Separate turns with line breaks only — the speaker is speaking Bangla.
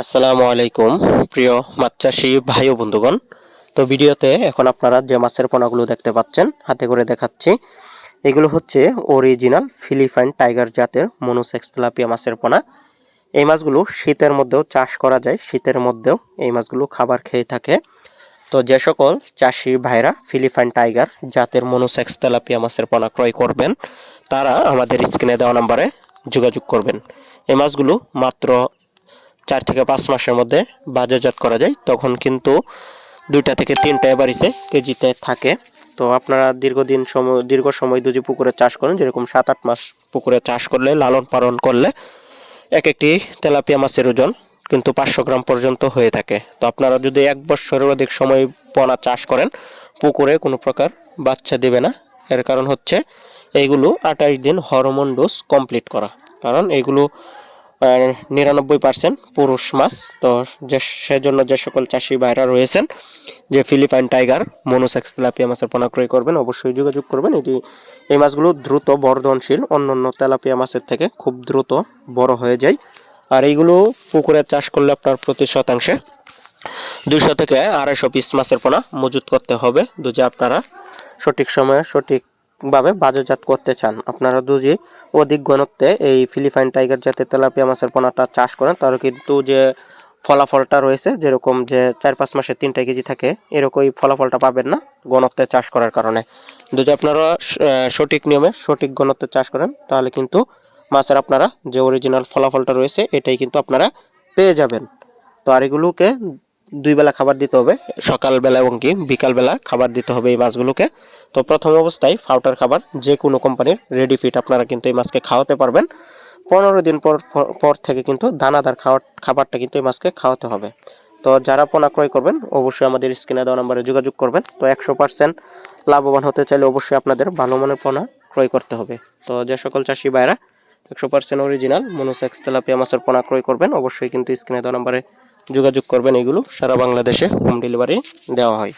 আসসালামু আলাইকুম, প্রিয় মাছ চাষি ভাই ও বন্ধুগণ। তো ভিডিওতে এখন আপনারা যে মাছের পোনাগুলো দেখতে পাচ্ছেন, হাতে করে দেখাচ্ছি। এগুলো হচ্ছে অরিজিনাল ফিলিপাইন টাইগার জাতের মনুসেক্স তেলাপিয়া মাছের পোনা। এই মাছগুলো শীতের মধ্যেও চাষ করা যায়, শীতের মধ্যেও এই মাছগুলো খাবার খেয়ে থাকে। তো যে সকল চাষি ভাইরা ফিলিপাইন টাইগার জাতের মনুসেক্স তেলাপিয়া মাছের পোনা ক্রয় করবেন, তারা আমাদের স্ক্রিনে দেওয়া নাম্বারে যোগাযোগ করবেন। এই মাছগুলো মাত্র চার থেকে পাঁচ মাসের মধ্যে বাজারজাত করা যায়, তখন কিন্তু দুইটা থেকে তিনটা এবারিসে কেজিতে থাকে। তো আপনারা দীর্ঘদিন সময়, দীর্ঘ সময় দুজি পুকুরে চাষ করেন, যেরকম সাত আট মাস পুকুরে চাষ করলে, লালন পালন করলে এক একটি তেলাপিয়া মাছের ওজন কিন্তু পাঁচশো গ্রাম পর্যন্ত হয়ে থাকে। তো আপনারা যদি এক বছরের অধিক সময় পোনা চাষ করেন, পুকুরে কোনো প্রকার বাচ্চা দেবে না। এর কারণ হচ্ছে, এইগুলো আঠাশ দিন হরমোন ডোজ কমপ্লিট করা। কারণ এইগুলো নিরানব্বই পার্সেন্ট পুরুষ মাছ। তো যে সেজন্য যে সকল চাষি ভাইরা রয়েছেন, যে ফিলিপাইন টাইগার মনোসেক্স তেলাপিয়া মাছের পোনা ক্রয় করবেন, অবশ্যই যোগাযোগ করবেন। এটি, এই মাছগুলো দ্রুত বর্ধনশীল অন্য অন্য তেলাপিয়া মাছের থেকে খুব দ্রুত বড় হয়ে যায়। আর এইগুলো পুকুরে চাষ করলে আপনার প্রতি শতাংশে দুইশো থেকে আড়াইশো পিস মাছের পোনা মজুত করতে হবে। দুজে আপনারা সঠিক সময়ে সঠিকভাবে বাজারজাত করতে চান। আপনারা দুজি অধিক ঘনত্বে এই ফিলিপাইন টাইগার জাতের তেলাপিয়া মাছের পোনাটা চাষ করেন তার কিন্তু যে ফলাফলটা রয়েছে, যেরকম যে চার পাঁচ মাসে তিনটা কেজি থাকে এরকমই ফলাফলটা পাবেন না ঘনত্বে চাষ করার কারণে। যদি আপনারা সঠিক নিয়মে সঠিক ঘনত্বে চাষ করেন, তাহলে কিন্তু মাছের আপনারা যে অরিজিনাল ফলাফলটা রয়েছে, এটাই কিন্তু আপনারা পেয়ে যাবেন। তো আর এগুলোকে দুই বেলা খাবার দিতে হবে, সকালবেলা এবং কি বিকালবেলা খাবার দিতে হবে এই মাছগুলোকে। তো প্রথম অবস্থায় ফাউটার খাবার যে কোনো কোম্পানির রেডি ফিট আপনারা কিন্তু এই মাছকে খাওয়াতে পারবেন। পনেরো দিন পর পর থেকে কিন্তু দানাদার খাওয়ার, খাবারটা কিন্তু এই মাছকে খাওয়াতে হবে। তো যারা পোনা ক্রয় করবেন, অবশ্যই আমাদের স্ক্রিনে দেওয়া নাম্বারে যোগাযোগ করবেন। তো একশো পার্সেন্ট লাভবান হতে চাইলে অবশ্যই আপনাদের ভালো মানের পোনা ক্রয় করতে হবে। তো যে সকল চাষি ভাইরা একশো পার্সেন্ট অরিজিনাল মনোসেক্স তেলাপিয়া মাছের পোনা ক্রয় করবেন, অবশ্যই কিন্তু স্ক্রিনে দেওয়া নাম্বারে যোগাযোগ করবেন। এগুলো সারা বাংলাদেশে হোম ডেলিভারি দেওয়া হয়।